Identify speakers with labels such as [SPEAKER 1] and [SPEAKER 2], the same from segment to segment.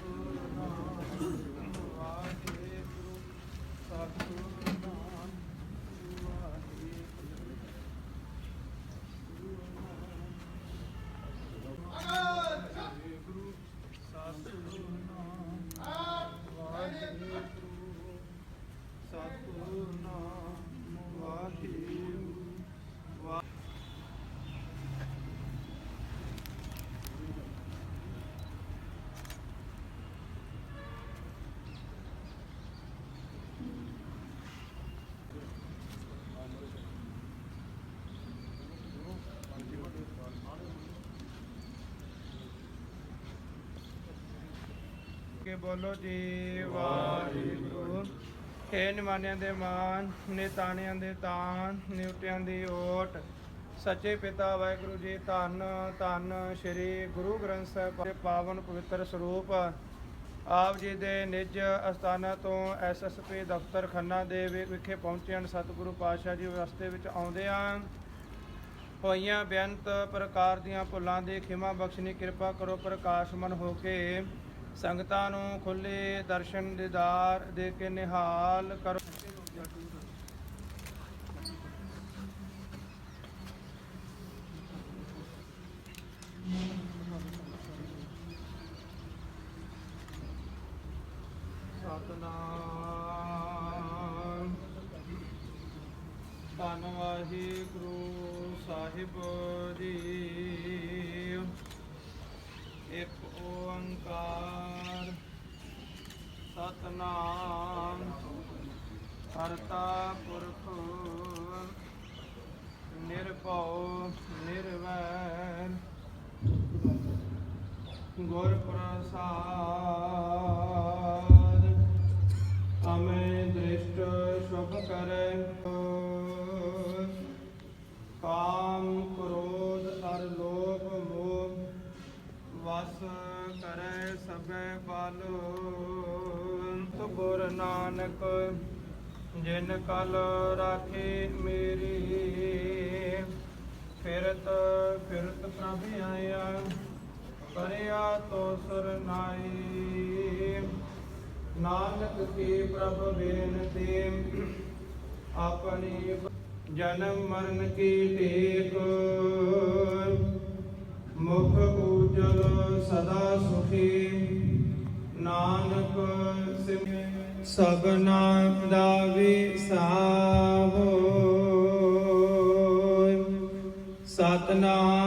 [SPEAKER 1] Mm-hmm. ਕੇ ਬੋਲੋ ਜੀ, ਵਾਹਿਗੁਰੂ। ਏ ਨਿਮਾਨਿਆਂ ਦੇ ਮਾਨ ਨੇ ਦੇ ਤਾਨ, ਨਿਉਟਿਆਂ ਦੀ ਓਟ। ਸੱਚੇ ਪਿਤਾ ਵਾਹਿਗੁਰੂ ਜੀ, ਧੰਨ ਧੰਨ ਸ੍ਰੀ ਗੁਰੂ ਗ੍ਰੰਥ ਸਾਹਿਬ ਦੇ ਪਾਵਨ ਪਵਿੱਤਰ ਸਰੂਪ। ਆਪ ਜੀ ਦੇ ਨਿਜ ਅਸਥਾਨਾਂ ਤੋਂ ਐਸਐਸਪੀ ਦਫ਼ਤਰ ਖੰਨਾ ਦੇ ਵਿਖੇ ਪਹੁੰਚੇ ਹਨ। ਸਤਿਗੁਰੂ ਪਾਤਸ਼ਾਹ ਜੀ ਰਸਤੇ ਵਿੱਚ ਆਉਂਦਿਆਂ ਹੋਈਆਂ ਬੇਅੰਤ ਪ੍ਰਕਾਰ ਦੀਆਂ ਭੁੱਲਾਂ ਦੀ ਖਿਮਾ ਬਖਸ਼ਣੀ, ਕਿਰਪਾ ਕਰੋ ਪ੍ਰਕਾਸ਼ਮਨ ਹੋ ਕੇ ਸੰਗਤਾਂ ਨੂੰ ਖੁੱਲੇ ਦਰਸ਼ਨ ਦੀਦਾਰ ਦੇ ਕੇ ਨਿਹਾਲ ਕਰੋ। ਸਤਨਾਮ। ਧੰਨ ਵਾਹਿਗੁਰੂ ਸਾਹਿਬ ਜੀ। ਇੱਕ ਓੰਕਾਰ ਸਤਨਾਮ ਕਰਤਾ ਪੁਰਖ ਨਿਰਭਉ ਨਿਰਵੈਰ ਗੁਰ ਪ੍ਰਸਾਦ। ਅਮੇ ਦ੍ਰਿਸ਼ਟ ਸ਼ੁਭ ਕਰੈ ਕਾਮ ਕ੍ਰੋਧ ਅਰ ਲੋਭ ਮੋਹ ਵਸ ਕਰੈ ਸਭੈ ਬਾਲੋ ਅੰਤ ਗੁਰ ਨਾਨਕ ਜਿਨ ਕਲ ਰਾਖੀ ਮੇਰੀ, ਫਿਰਤ ਫਿਰਤ ਪ੍ਰਭ ਆਇਆ ਕਰਿਆ ਤੋ ਸਰਨਾਈ ਨਾਨਕ ਕੀ ਪ੍ਰਭ ਬੇਨਤੀ, ਆਪਣੀ ਜਨਮ ਮਰਨ ਕੀ ਟੇਕ। ਮੁਖ ਉਜਲ ਸਦਾ ਸੁਖੀ, ਨਾਨਕ ਸਭਨਾ ਦਾ ਵਿਸਾਵੋ ਸਤਨਾਮ।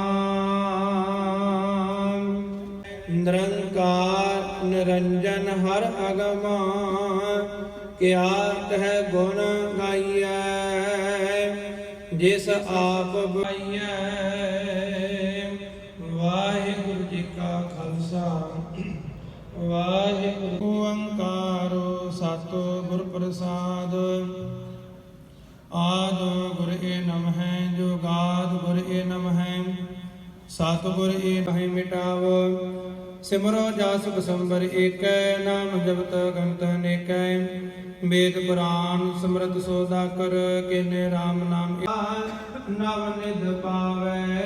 [SPEAKER 1] ਨਿਰੰਕਾਰ, ਨਿਰੰਜਨ, ਹਰ ਅਗਮਾ ਕਿਆ ਕਹਿ ਗੁਣ ਗਾਈਐ, ਜਿਸ ਆਪ ਬਾਈਐ ਪ੍ਰਸਾਦ। ਆਦ ਗੁਰ ਏ ਨਮ ਹੈ ਜੋ ਗੁਰ ਏ ਨਮ ਹੈ ਸਤਿਗੁਰ ਏ ਨਹੀਂ ਮਿਟਾਵ। ਸਿਮਰੋ ਜਸ ਬਸੰਬਰ ਏਕੈ, ਨਾਮ ਜਪਤ ਗੰਤ ਅਨੇਕੈ ਵੇਦ ਪੁਰਾਨ ਸਮਰਤ ਸੋਦਾ ਕਰ, ਕਿਨੇ RAM ਨਾਮ ਨਵ ਨਿਧ ਪਾਵੇ।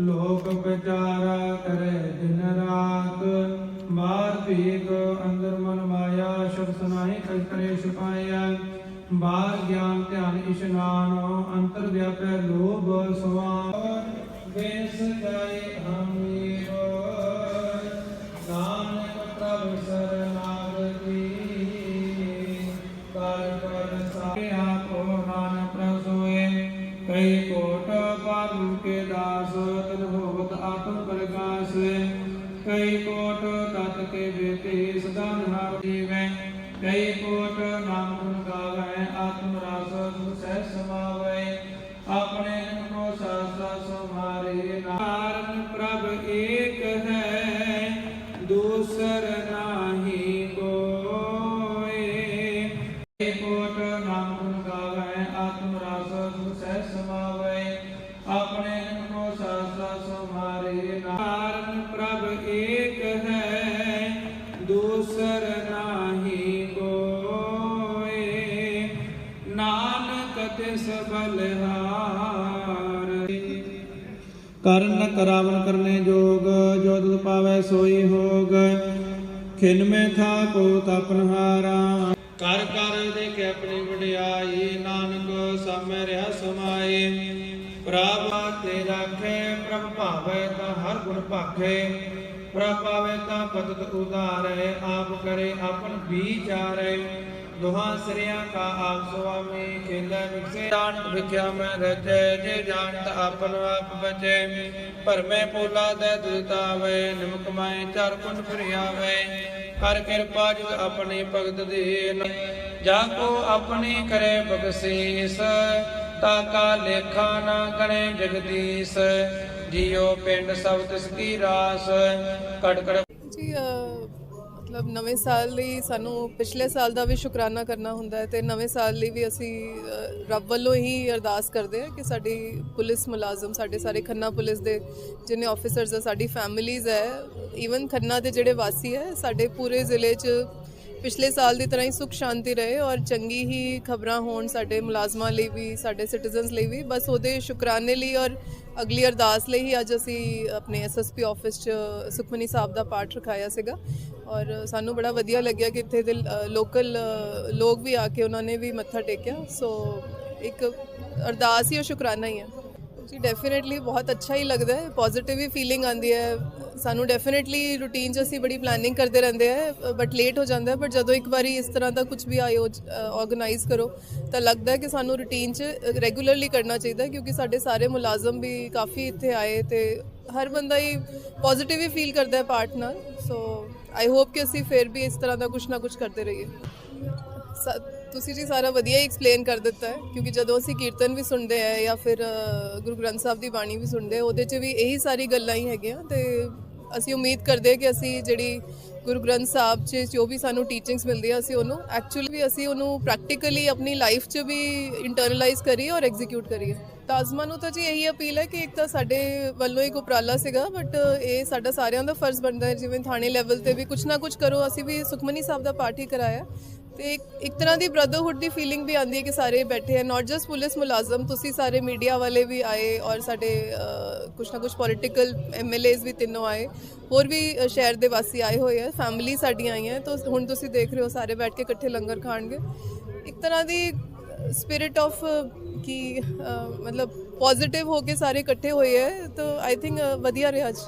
[SPEAKER 1] ਲੋਕ ਵਿਚਾਰਾ ਕਰੇ ਦਿਨ ਰਾਤ। ਬਾਹਰ ਭੀਗ ਅੰਦਰ ਮਨ ਮਾਇਆ ਸ਼ਬ ਸੁਨਾਏ ਕਲ ਕਰੇ ਛੁਪਾਇਆ। ਬਾਹਰ ਗਿਆਨ, ਧਿਆਨ, ਇਸ਼ਨਾਨ, ਅੰਤਰ ਵਿਆਪੈ ਲੋਭ ਸਵਾਰ। ਬੇਸ ਜਾਏ ਜੀਵੈ ਕਈ ਕੋਟ ਨਾਮ ਗੁਣ ਗਾਵੈ, ਆਤਮ ਰਸ ਸੁਖ ਸਹਿ ਸਮਾਵੈ, ਆਪਣੇ ਕੋ ਸਾਸਾ ਸੁਮਾਰੇ ਨਾਰਨ ਪ੍ਰਭ ਏਕ ਹੈ, ਦੂਸਰ ਨਾਹੀ ਕੋਏ। ਏ ਕੋਟ ਨਾਮ ਗੁਣ ਗਾਵੈ, ਆਤਮ ਰਸ ਸੁਖ ਸਹਿ ਸਮਾਵੈ, ਆਪਣੇ ਕਰਨ ਕਰਾਵਨ ਕਰਨੇ ਜੋਗ, ਜੋ ਤੁਧ ਪਾਵੈ ਸੋਈ ਹੋਗ। ਖਿਨ ਮੈਂ ਥਾ ਕੋ ਤਪਨਹਾਰਾ ਕਰ ਕਰ ਦੇਖੇ ਆਪਣੀ ਵਡਿਆਈ, ਨਾਨਕ ਸਾਮੈ ਰਿਹਾ ਸਮਾਏ। ਪ੍ਰਭ ਤੇ ਰਾਖੇ, ਪ੍ਰਭ ਭਾਵੈ ਤਾਂ ਹਰ ਗੁਣ ਭਾਖੇ। ਪ੍ਰਭ ਪਾਵੈ ਤਾਂ ਪਤਤ ਉਦਾਰੈ ਆਪ ਕਰੇ ਆਪਨ ਵਿਚਾਰੈ ਦੁਹਾਂ ਸਿਰਿਆਂ ਕਾ ਆਪ ਸੁਆਮੀ ਖੇਲੇ ਵਿਖਸੇ ਜਾਣਤ ਵਿਖਿਆ ਮੈਂ ਰਚੈ, ਜੇ ਜਾਣਤ ਆਪਨ ਆਪ ਬਚੈ। ਭਰਮੇ ਪੋਲਾ ਦੇ ਦੁਤਾਵੇ ਨਿਮਕ ਮਾਏ ਚਾਰ ਕੁੰਡ ਫਿਰਿਆਵੇ। ਕਰ ਕਿਰਪਾ ਜਿਤ ਆਪਣੀ ਭਗਤ ਦੇਨ। ਜਾ ਕੋ ਆਪਣੀ ਕਰੇ ਬਖਸ਼ੀਸ, ਤਾ ਕਾ ਲੇਖਾ ਨਾ ਗਣੇ ਜਗਦੀਸ਼। ਜੀਉ ਪਿੰਡ ਸਭ ਤਿਸ ਕੀ ਰਾਸ ਕੜ
[SPEAKER 2] ਜੀ ਮਤਲਬ ਨਵੇਂ ਸਾਲ ਲਈ ਸਾਨੂੰ ਪਿਛਲੇ ਸਾਲ ਦਾ ਵੀ ਸ਼ੁਕਰਾਨਾ ਕਰਨਾ ਹੁੰਦਾ ਹੈ ਤੇ ਨਵੇਂ ਸਾਲ ਲਈ ਵੀ ਅਸੀਂ ਅਹ, ਰੱਬ ਵੱਲੋਂ ਹੀ ਅਰਦਾਸ ਕਰਦੇ ਹਾਂ ਕਿ ਸਾਡੀ ਪੁਲਿਸ ਮੁਲਾਜ਼ਮ ਸਾਡੇ ਸਾਰੇ ਖੰਨਾ ਪੁਲਿਸ ਦੇ ਜਿੰਨੇ ਆਫੀਸਰਸ ਆ ਸਾਡੀ ਫੈਮਿਲੀਜ਼ ਹੈ ਈਵਨ ਖੰਨਾ ਦੇ ਜਿਹੜੇ ਵਾਸੀ ਹੈ ਸਾਡੇ ਪੂਰੇ ਜ਼ਿਲ੍ਹੇ 'ਚ ਪਿਛਲੇ ਸਾਲ ਦੀ ਤਰ੍ਹਾਂ ਹੀ ਸੁਖ ਸ਼ਾਂਤੀ ਰਹੇ ਔਰ ਚੰਗੀ ਹੀ ਖਬਰਾਂ ਹੋਣ ਸਾਡੇ ਮੁਲਾਜ਼ਮਾਂ ਲਈ ਵੀ ਸਾਡੇ ਸਿਟੀਜ਼ਨਸ ਲਈ ਵੀ ਬਸ ਉਹਦੇ ਸ਼ੁਕਰਾਨੇ ਲਈ ਔਰ ਅਗਲੀ ਅਰਦਾਸ ਲਈ ਹੀ ਅੱਜ ਅਸੀਂ ਆਪਣੇ ਐਸਐਸਪੀ ਆਫਿਸ 'ਚ ਸੁਖਮਨੀ ਸਾਹਿਬ ਦਾ ਪਾਠ ਰਖਾਇਆ ਸੀਗਾ। ਔਰ ਸਾਨੂੰ ਬੜਾ ਵਧੀਆ ਲੱਗਿਆ ਕਿ ਇੱਥੇ ਦੇ ਲੋਕਲ ਲੋਕ ਵੀ ਆ ਕੇ ਉਹਨਾਂ ਨੇ ਵੀ ਮੱਥਾ ਟੇਕਿਆ। ਸੋ ਇੱਕ ਅਰਦਾਸ ਹੀ ਔਰ ਸ਼ੁਕਰਾਨਾ ਹੀ ਹੈ ਜੀ ਡੈਫੀਨਿਟਲੀ ਬਹੁਤ ਅੱਛਾ ਹੀ ਲੱਗਦਾ ਹੈ ਪੋਜ਼ਿਟਿਵ ਹੀ ਫੀਲਿੰਗ ਆਉਂਦੀ ਹੈ। ਸਾਨੂੰ ਡੈਫੀਨਿਟਲੀ ਰੂਟੀਨ 'ਚ ਅਸੀਂ ਬੜੀ ਪਲੈਨਿੰਗ ਕਰਦੇ ਰਹਿੰਦੇ ਆ ਬਟ ਲੇਟ ਹੋ ਜਾਂਦਾ ਹੈ ਪਰ ਜਦੋਂ ਇੱਕ ਵਾਰੀ ਇਸ ਤਰ੍ਹਾਂ ਦਾ ਕੁਝ ਵੀ ਆਯੋਜ ਆਰਗੇਨਾਈਜ਼ ਕਰੋ, ਤਾਂ ਲੱਗਦਾ ਹੈ ਕਿ ਸਾਨੂੰ ਰੂਟੀਨ 'ਚ ਰੈਗੂਲਰਲੀ ਕਰਨਾ ਚਾਹੀਦਾ ਕਿਉਂਕਿ ਸਾਡੇ ਸਾਰੇ ਮੁਲਾਜ਼ਮ ਵੀ ਕਾਫੀ ਇੱਥੇ ਆਏ ਤੇ ਹਰ ਬੰਦਾ ਹੀ ਪੋਜ਼ਿਟਿਵ ਹੀ ਫੀਲ ਕਰਦਾ ਹੈ ਪਾਰਟ ਨਾਲ। ਸੋ ਆਈ ਹੋਪ ਕਿ ਅਸੀਂ ਫਿਰ ਵੀ ਇਸ ਤਰ੍ਹਾਂ ਦਾ ਕੁਝ ਨਾ ਕੁਝ ਕਰਦੇ ਰਹੀਏ। ਤੁਸੀਂ ਜੀ ਸਾਰਾ ਵਧੀਆ ਹੀ ਐਕਸਪਲੇਨ ਕਰ ਦਿੱਤਾ ਹੈ, ਕਿਉਂਕਿ ਜਦੋਂ ਅਸੀਂ ਕੀਰਤਨ ਵੀ ਸੁਣਦੇ ਆ ਜਾਂ ਫਿਰ ਗੁਰੂ ਗ੍ਰੰਥ ਸਾਹਿਬ ਦੀ ਬਾਣੀ ਵੀ ਸੁਣਦੇ ਆ, ਉਹਦੇ 'ਚ ਵੀ ਇਹੀ ਸਾਰੀ ਗੱਲਾਂ ਹੀ ਹੈਗੀਆਂ ਤੇ ਅਸੀਂ ਉਮੀਦ ਕਰਦੇ ਕਿ ਅਸੀਂ ਜਿਹੜੀ ਗੁਰੂ ਗ੍ਰੰਥ ਸਾਹਿਬ 'ਚ ਜੋ ਵੀ ਸਾਨੂੰ ਟੀਚਿੰਗਸ ਮਿਲਦੀ ਆ ਅਸੀਂ ਉਹਨੂੰ ਐਕਚੁਅਲੀ ਵੀ ਅਸੀਂ ਉਹਨੂੰ ਪ੍ਰੈਕਟੀਕਲੀ ਆਪਣੀ ਲਾਈਫ 'ਚ ਵੀ ਇੰਟਰਨਲਾਈਜ਼ ਕਰੀਏ ਔਰ ਐਗਜ਼ੀਕਿਊਟ ਕਰੀਏ। ਤਾਜ਼ਮਾ ਨੂੰ ਤਾਂ ਜੀ ਇਹੀ ਅਪੀਲ ਹੈ ਕਿ ਇੱਕ ਤਾਂ ਸਾਡੇ ਵੱਲੋਂ ਇੱਕ ਉਪਰਾਲਾ ਸੀਗਾ ਬਟ ਇਹ ਸਾਡਾ ਸਾਰਿਆਂ ਦਾ ਫਰਜ਼ ਬਣਦਾ ਹੈ, ਜਿਵੇਂ ਥਾਣੇ ਲੈਵਲ ਤੇ ਵੀ ਕੁਝ ਨਾ ਕੁਝ ਕਰੋ, ਅਸੀਂ ਵੀ ਸੁਖਮਨੀ ਸਾਹਿਬ ਦਾ ਪਾਠ ਹੀ ਕਰਾਇਆ। ਤੇ ਇੱਕ ਤਰ੍ਹਾਂ ਦੀ ਬ੍ਰਦਰਹੁੱਡ ਦੀ ਫੀਲਿੰਗ ਵੀ ਆਉਂਦੀ ਹੈ ਕਿ ਸਾਰੇ ਬੈਠੇ ਆ ਨਾਟ ਜਸਟ ਪੁਲਿਸ ਮੁਲਾਜ਼ਮ, ਤੁਸੀਂ ਸਾਰੇ ਮੀਡੀਆ ਵਾਲੇ ਵੀ ਆਏ ਔਰ ਸਾਡੇ ਕੁਛ ਨਾ ਕੁਝ ਪੋਲਿਟੀਕਲ ਐਮਐਲਏਜ਼ ਵੀ ਤਿੰਨੋਂ ਆਏ। ਹੋਰ ਵੀ ਸ਼ਹਿਰ ਦੇ ਵਾਸੀ ਆਏ ਹੋਏ ਆ ਫੈਮਿਲੀ ਸਾਡੀਆਂ ਆਈਆਂ ਤਾਂ ਹੁਣ ਤੁਸੀਂ ਦੇਖ ਰਹੇ ਹੋ ਸਾਰੇ ਬੈਠ ਕੇ ਇਕੱਠੇ ਲੰਗਰ ਖਾਣਗੇ। ਇੱਕ ਤਰ੍ਹਾਂ ਦੀ ਸਪਿਰਿਟ ਆਫ ਕਿ ਮਤਲਬ ਪੋਜ਼ਿਟਿਵ ਹੋ ਕੇ ਸਾਰੇ ਇਕੱਠੇ ਹੋਏ ਹੈ। ਤਾਂ ਆਈ ਥਿੰਕ ਵਧੀਆ ਰਿਹਾ ਅੱਜ।